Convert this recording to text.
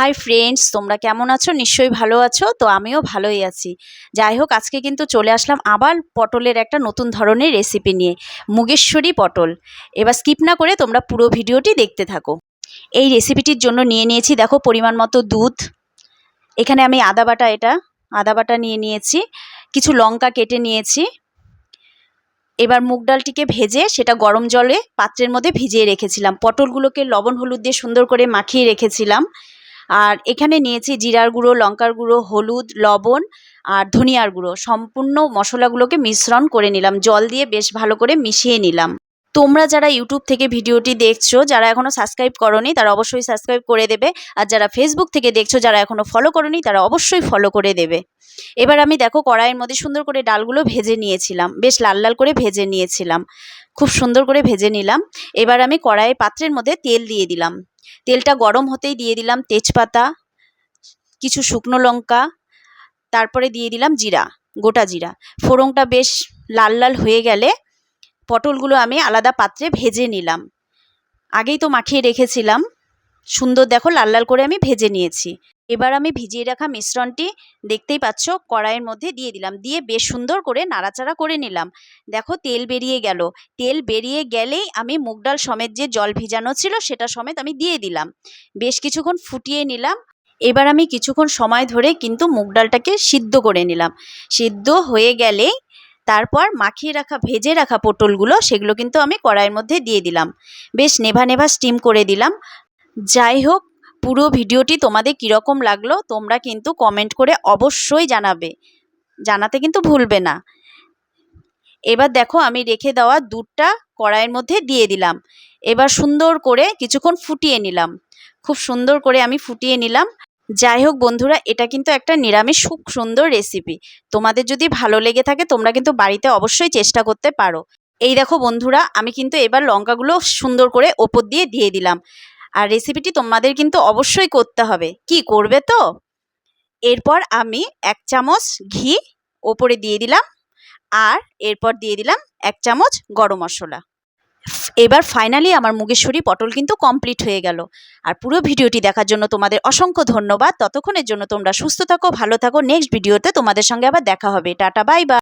Hi friends তোমরা কেমন আছো? নিশ্চয়ই ভালো আছো, তো আমিও ভালোই আছি। যাই হোক, আজকে কিন্তু চলে আসলাম আবার পটলের একটা নতুন ধরনের রেসিপি নিয়ে, মুগেশ্বরী পটল। এবার স্কিপ না করে তোমরা পুরো ভিডিওটি দেখতে থাকো। এই রেসিপিটির জন্য নিয়ে নিয়েছি, দেখো, পরিমাণ মতো দুধ। এখানে আমি আদা বাটা এটা, আদা বাটা নিয়ে নিয়েছি, কিছু লঙ্কা কেটে নিয়েছি। এবার মুগ ডালটিকে ভেজে, সেটা গরম জলে পাত্রের মধ্যে ভিজিয়ে রেখেছিলাম। পটলগুলোকে লবণ হলুদ দিয়ে সুন্দর করে মাখিয়ে রেখেছিলাম। আর এখানে নিয়েছি জিরার গুঁড়ো, লঙ্কার গুঁড়ো, হলুদ, লবণ আর ধনিয়ার গুঁড়ো। সম্পূর্ণ মশলাগুলোকে মিশ্রণ করে নিলাম। জল দিয়ে বেশ ভালো করে মিশিয়ে নিলাম। তোমরা যারা ইউটিউব থেকে ভিডিওটি দেখছ, যারা এখনও সাবস্ক্রাইব করনি, তারা অবশ্যই সাবস্ক্রাইব করে দেবে। আর যারা ফেসবুক থেকে দেখছ, যারা এখনও ফলো করনি, তারা অবশ্যই ফলো করে দেবে। এবার আমি দেখো কড়াইয়ের মধ্যে সুন্দর করে ডালগুলো ভেজে নিয়েছিলাম। বেশ লাল লাল করে ভেজে নিয়েছিলাম। খুব সুন্দর করে ভেজে নিলাম। এবার আমি কড়াইয়ের পাত্রের মধ্যে তেল দিয়ে দিলাম। তেলটা গরম হতেই দিয়ে দিলাম তেজপাতা, কিছু শুকনো লঙ্কা, তারপরে দিয়ে দিলাম জিরা, গোটা জিরা। ফোড়নটা বেশ লাল লাল হয়ে গেলে পটলগুলো আমি আলাদা পাত্রে ভেজে নিলাম। আগেই তো মাখিয়ে রেখেছিলাম। সুন্দর দেখো, লাল লাল করে আমি ভেজে নিয়েছি। এবার আমি ভিজিয়ে রাখা মিশ্রণটি দেখতেই পাচ্ছ, কড়াইয়ের মধ্যে দিয়ে দিলাম। দিয়ে বেশ সুন্দর করে নাড়াচাড়া করে নিলাম। দেখো, তেল বেরিয়ে গেল। তেল বেরিয়ে গেলেই আমি মুগ ডাল সমেত যে জল ভিজানো ছিল, সেটা সমেত আমি দিয়ে দিলাম। বেশ কিছুক্ষণ ফুটিয়ে নিলাম। এবার আমি কিছুক্ষণ সময় ধরে কিন্তু মুগ ডালটাকে সিদ্ধ করে নিলাম। সিদ্ধ হয়ে গেলেই তারপর মাখিয়ে রাখা, ভেজে রাখা পটলগুলো, সেগুলো কিন্তু আমি কড়াইয়ের মধ্যে দিয়ে দিলাম। বেশ নেভা নেভা স্টিম করে দিলাম। যাই হোক পুরো ভিডিওটি তোমাদের কীরকম লাগল, তোমরা কিন্তু কমেন্ট করে অবশ্যই জানাবে। জানাতে কিন্তু ভুলবে না। এবার দেখো আমি রেখে দেওয়া দুধটা কড়াইয়ের মধ্যে দিয়ে দিলাম। এবার সুন্দর করে কিছুক্ষণ ফুটিয়ে নিলাম। খুব সুন্দর করে আমি ফুটিয়ে নিলাম। যাই হোক বন্ধুরা, এটা কিন্তু একটা নিরামিষ, খুব সুন্দর রেসিপি তোমাদের যদি ভালো লেগে থাকে, তোমরা কিন্তু বাড়িতে অবশ্যই চেষ্টা করতে পারো। এই দেখো বন্ধুরা, আমি কিন্তু এবার লঙ্কাগুলো সুন্দর করে ওপর দিয়ে দিয়ে দিলাম। আর রেসিপিটি তোমাদের কিন্তু অবশ্যই করতে হবে। কি করবে তো? এরপর আমি এক চামচ ঘি ওপরে দিয়ে দিলাম আর এরপর দিয়ে দিলাম এক চামচ গরম মশলা। এবার ফাইনালি আমার মুগেশ্বরী পটল কিন্তু কমপ্লিট হয়ে গেল। আর পুরো ভিডিওটি দেখার জন্য তোমাদের অসংখ্য ধন্যবাদ। ততক্ষণের জন্য তোমরা সুস্থ থাকো, ভালো থাকো। নেক্সট ভিডিওতে তোমাদের সঙ্গে আবার দেখা হবে। Tata bye bye